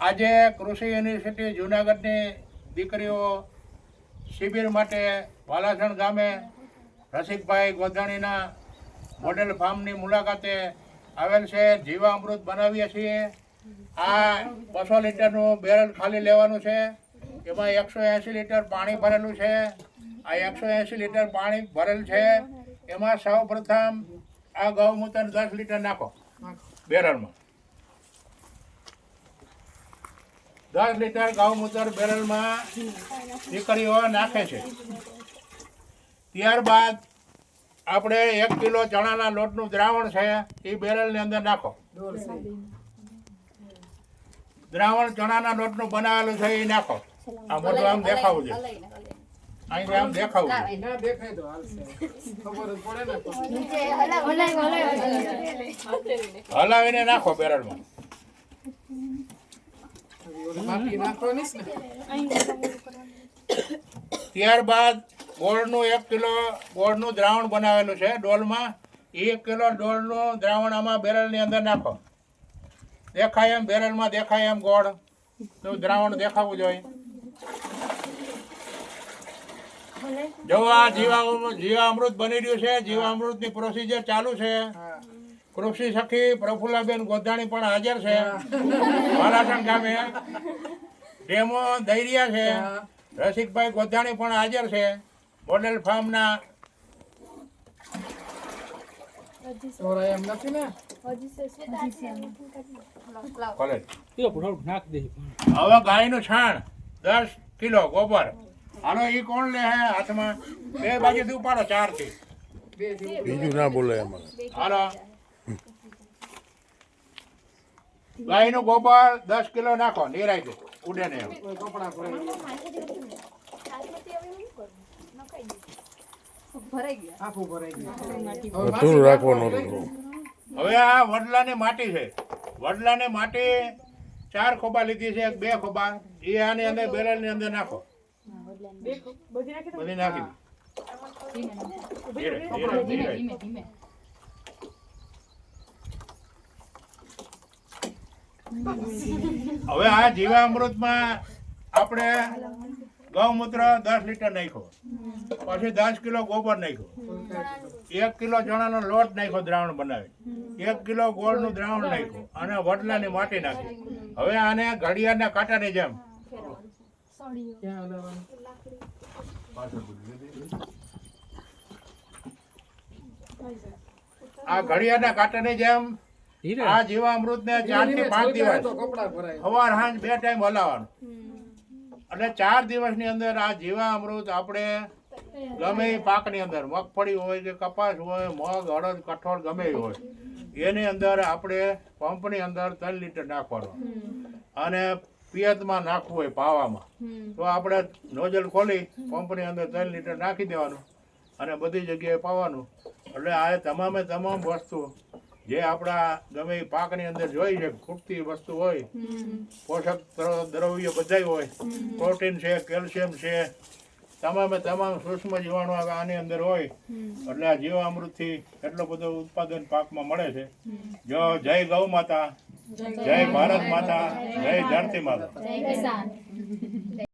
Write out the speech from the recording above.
આજે કૃષિ યુનિવર્સિટી જુનાગઢની દીકરીઓ શિબિર માટે વાલાસણ ગામે રસિકભાઈ ગોધાણીના મોડેલ ફાર્મની મુલાકાતે આવેલ છે. જીવામૃત બનાવીએ છીએ. આ બસો લીટરનું બેરલ ખાલી લેવાનું છે. એમાં એકસો એંસી લીટર પાણી ભરેલું છે. આ એકસો એંસી લીટર પાણી ભરેલ છે. એમાં સૌ પ્રથમ આ ગૌમૂત્ર દસ લીટર નાખો. બેરલમાં. દસ લીટર ગૌમૂત્ર બેરલમાં દીકરીઓ નાખે છે. ત્યારબાદ આપણે એક કિલો ચણાના લોટનું દ્રાવણ છે એ બેરલની અંદર નાખો. દ્રાવણ ચણાના લોટનું બનાવેલું છે એ નાખો. આ બધું આમ દેખાવું છે. અહીં આમ દેખાવું છે. ના દેખાય તો હાલશે ખબર જ પડે ને. તો. હલાવીને નાખો બેરલમાં. માટી નાખવાની ને. ત્યારબાદ ગોળનું એક કિલો ગોળનું દ્રાવણ બનાવેલું છે ડોલમાં. એક કિલો ડોલનું દ્રાવણ આમાં બેરલની અંદર નાખો. દેખાય એમ બેરલમાં દેખાય એમ ગોળ. તો દ્રાવણ દેખાવું જોઈએ. જો આ જીવા જીવામૃત બની રહ્યું છે જીવામૃતની પ્રોસિજર ચાલુ છે. કૃષિ સખી પ્રફુલ્લાબેન ગોધાણી પણ હાજર છે. વાલાસણ ગામે. ડેમો દૈરિયા છે. રસિકભાઈ ગોધાણી પણ હાજર છે. મોડેલ ફાર્મના ચોરાય એમ નથી હવે ગાયનું છાણ દસ કિલો ગોબર. હાલો એ કોણ લે હે હાથમાં? બે બાજુથી ઉપાડો ચારથી બીજું ના બોલે એમાં. હાલો ગાયનું ગોબર દસ કિલો નાખો નિરાય દે ઉડે ને ગયું. રાખવાનું હવે આ વડલાની માટી છે. વડલાની માટી ચાર ખોબા લીધી છે એક બે ખોબા. એ આની અંદર બેરલની અંદર નાખો. બધી નાખી હવે આ જીવામૃતમાં આપણે ગૌમૂત્ર દસ લીટર નાખ્યો. પછી દસ કિલો ગોબર નાખ્યો. એક કિલો ચણાનો લોટ નાખ્યો દ્રાવણ બનાવી. એક કિલો ગોળનું દ્રાવણ નાખ્યું અને વડલાની માટી નાખી. હવે આને ઘડિયાળના કાંટાની જેમ? આ ઘડિયાળના કાંટાની જેમ આ જીવામૃતને ચારથી પાંચ દિવસ કપડાં સવાર સાંજ બે ટાઈમ હલાવવાનું. એટલે ચાર દિવસની અંદર આ જીવામૃત આપણે ગમે એ પાકની અંદર મગફળી હોય કે કપાસ હોય મગ અડદ કઠોળ ગમે એ હોય એની અંદર આપણે પંપની અંદર ત્રણ લીટર નાખવાનું. અને પિયતમાં નાખવું હોય પાવામાં. તો આપણે નોઝલ ખોલી પંપની અંદર ત્રણ લીટર નાખી દેવાનું અને બધી જગ્યાએ પાવાનું. એટલે આ તમામે તમામ વસ્તુ જે આપણા ગમે પાકની અંદર જોઈ છે ખૂટતી વસ્તુ હોય પોષક દ્ર- દ્રવ્યો બધાય હોય પ્રોટીન છે કેલ્શિયમ છે તમામે તમામ સૂક્ષ્મ જીવાણુ આની અંદર હોય એટલે આ જીવામૃતથી એટલો બધો ઉત્પાદન પાકમાં મળે છે. જો જય ગૌ માતા જય ભારત માતા જય ધરતી માતા.